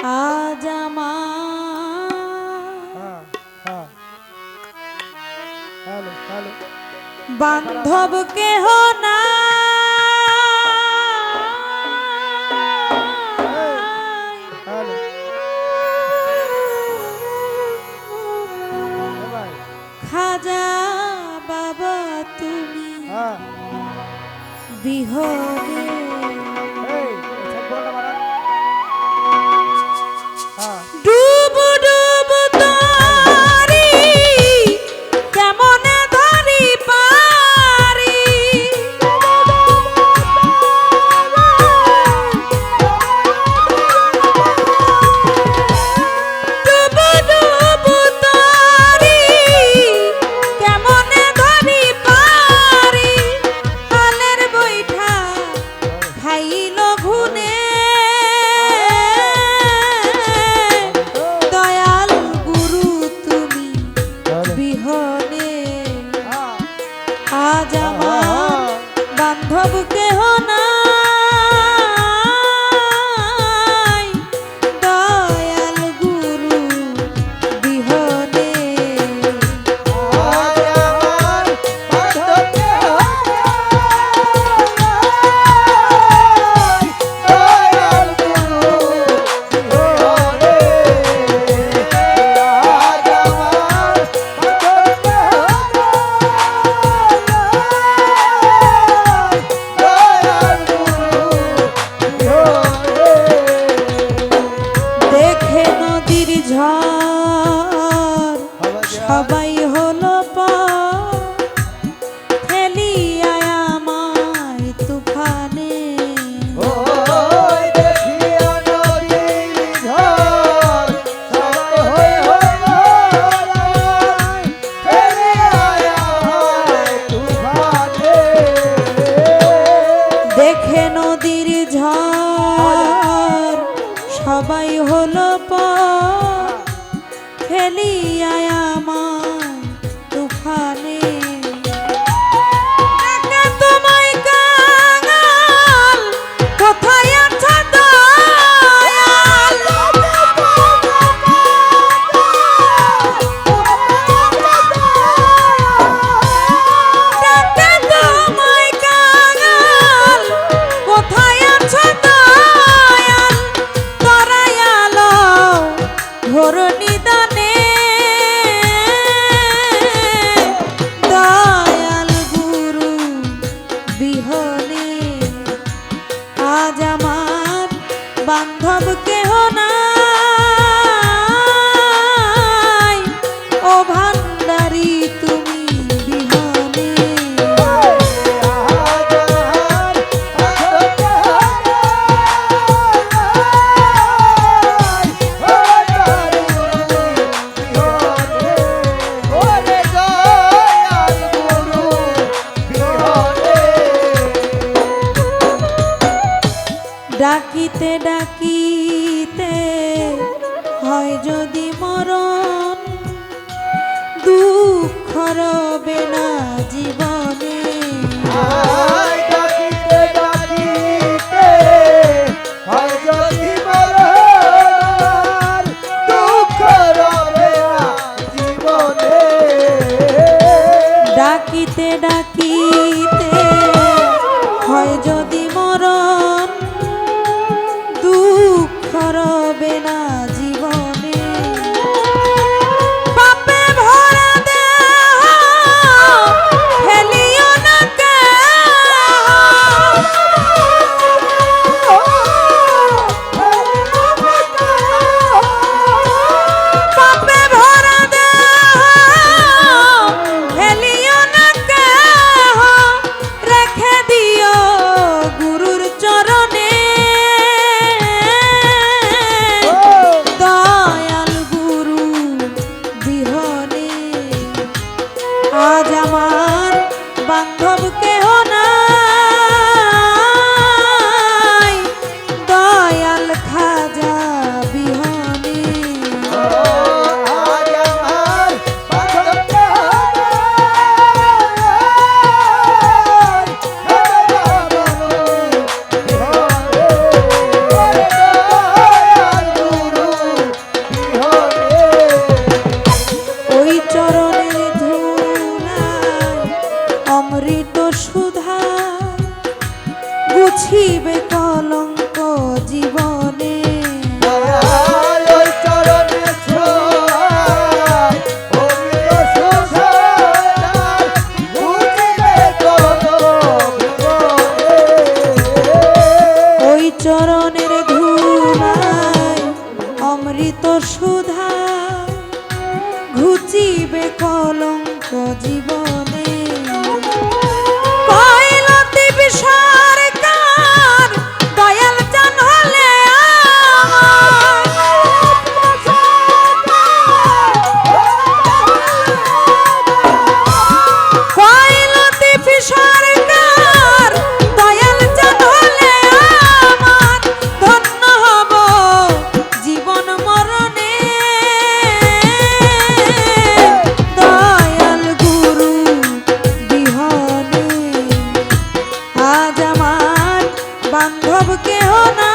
আজ বান্ধব কেহ না। খাজা বাবা তুমি হ্যাঁ। বিহগে আজ আমার বান্ধব কেহ না সবাই আজ আমার বান্ধব কেহ না ডাকিতে ডাকিতে হয় যদি মরণ দুঃখ রবে না জীবনে। ডাকিতে ডাকিতে হয় যদি না জীবনে। ডাকিতে ডাকিতে হয় যদি মরণ আজ আমার বান্ধবকে সুধা ঘুচিবে কলঙ্ক জীব বান্ধব কেহ না